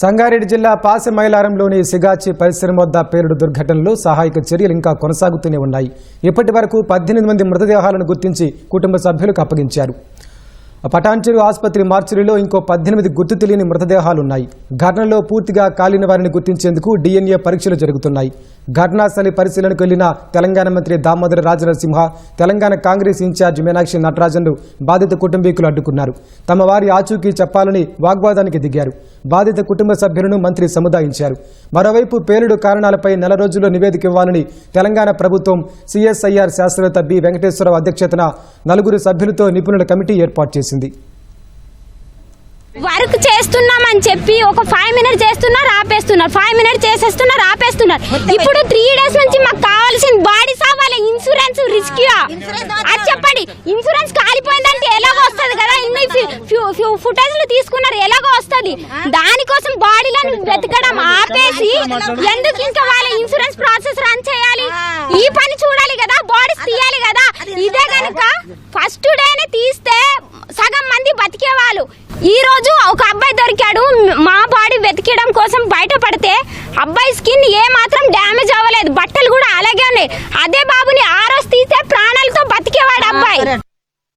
సంగారెడ్డి జిల్లా పాసెమైలారంలోని సిగాచి పరిశ్రమ వద్ద పేలుడు దుర్ఘటనలో సహాయక చర్యలు ఇంకా కొనసాగుతూనే ఉన్నాయి. ఇప్పటి వరకు పద్దెనిమిది మంది మృతదేహాలను గుర్తించి కుటుంబ సభ్యులకు అప్పగించారు. పటాన్చెరు ఆసుపత్రి మార్చురీలో ఇంకో పద్దెనిమిది గుర్తు తెలియని మృతదేహాలున్నాయి. ఘటనలో పూర్తిగా కాలిన వారిని గుర్తించేందుకు డిఎన్ఏ పరీక్షలు జరుగుతున్నాయి. ఘటనాస్థలి పరిశీలనకు వెళ్ళిన తెలంగాణ మంత్రి దామోదర రాజనరసింహ తెలంగాణ కాంగ్రెస్ ఇన్ఛార్జ్ మీనాక్షి నటరాజన్ను బాధిత కుటుంబీకులు అడ్డుకున్నారు. తమ వారి ఆచూకీ చెప్పాలని వాగ్వాదానికి దిగారు. బాధిత కుటుంబ సభ్యులను మంత్రి సముదాయించారు. మరోవైపు పేలుడు కారణాలపై నెల రోజుల్లో నివేదిక ఇవ్వాలని తెలంగాణ ప్రభుత్వం సిఎస్ఐఆర్ శాస్త్రవేత్త బి. వెంకటేశ్వరరావు అధ్యక్షతన నలుగురు సభ్యులతో నిపుణుల కమిటీ ఏర్పాటు చేసింది. వర్క్ చేస్తున్నామని చెప్పి ఒక ఫైవ్ మినిట్స్ చేస్తున్నారు ఆపేస్తున్నారు. ఫైవ్ మినిట్ చేసేస్తున్నారు ఆపేస్తున్నారు ఇప్పుడు త్రీ డేస్ నుంచి మాకు కావాల్సిన బాడీ సావాలి ఇన్సూరెన్స్ రిస్క్ అది చెప్పండి. ఇన్సూరెన్స్ కాలిపోయిందంటే ఎలాగో వస్తుంది కదా? ఇన్ని ఫుటేజ్లు తీసుకున్నారు ఎలాగో వస్తుంది? దానికోసం బాడీలను వెతకడం ఆపేసి ఎందుకు ఇంకా వాళ్ళ ఇన్సూరెన్స్ ప్రాసెస్ రన్ చేయాలి? ఈ పని చూడాలి కదా? బాడీస్ తీయాలి కదా? ఇదే కనుక ఫస్ట్ డేనే తీస్తే సగం మంది బతికేవాళ్ళు. ఈ రోజు ఒక అబ్బాయి దొరికాడు మా బాడీ కోసం బయట పడితే అబ్బాయి స్కిన్ ఏ మాత్రం డ్యామేజ్ అవ్వలేదు. బట్టలు కూడా అలాగే ఉన్నాయి. అదే బాబుని